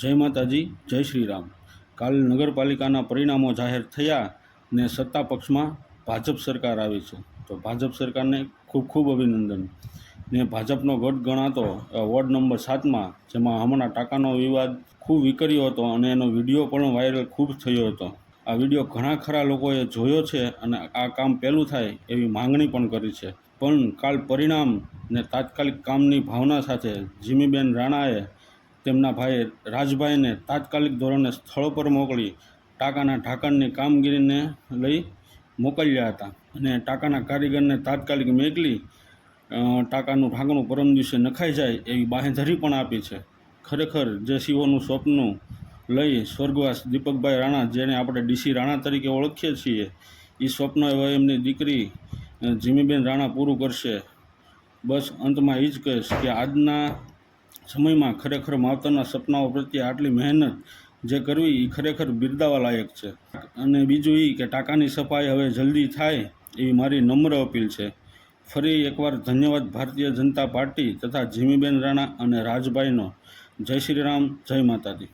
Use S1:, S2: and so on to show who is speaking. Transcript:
S1: જય માતાજી, જય શ્રી રામ કાલ નગરપાલિકાના પરિણામો જાહેર થયા ને સત્તા પક્ષમાં ભાજપ સરકાર આવી છે. તો ભાજપ સરકારને ખૂબ ખૂબ અભિનંદન. ને ભાજપનો ગઢ ગણાતો વોર્ડ નંબર સાતમાં, જેમાં હમણાં ટાંકાનો વિવાદ ખૂબ વિકર્યો હતો અને એનો વીડિયો પણ વાયરલ ખૂબ થયો હતો. આ વીડિયો ઘણા ખરા લોકોએ જોયો છે અને આ કામ પહેલું થાય એવી માંગણી પણ કરી છે. પણ કાલ પરિણામ ને તાત્કાલિક કામની ભાવના સાથે જીમીબેન રાણાએ તેમના ભાઈ રાજભાઈને તાત્કાલિક ધોરણે સ્થળ પર મોકલી ટાંકાના ઢાંકણની કામગીરીને લઈ મોકલ્યા હતા અને ટાંકાના કારીગરને તાત્કાલિક મેકલી ટાંકાનું ઢાંકણું પરમ દિવસે નખાઈ જાય એવી બાંહેધરી પણ આપી છે. ખરેખર જે શિવોનું સ્વપ્ન લઈ સ્વર્ગવાસ દીપકભાઈ રાણા, જેને આપણે ડીસી રાણા તરીકે ઓળખીએ છીએ એ સ્વપ્ન હવે એમની દીકરી જીમીબેન રાણા પૂરું કરશે. બસ અંતમાં એ જ કહીશ કે આજના સમયમાં ખરેખર માવતરના સપનાઓ પ્રત્યે આટલી મહેનત જે કરવી એ ખરેખર બિરદાવા લાયક છે. અને બીજું એ કે ટાંકાની સફાઈ હવે જલ્દી થાય એવી મારી નમ્ર અપીલ છે. ફરી એકવાર ધન્યવાદ ભારતીય જનતા પાર્ટી તથા જીમીબેન રાણા અને રાજભાઈનો. જય શ્રી રામ, જય માતાજી.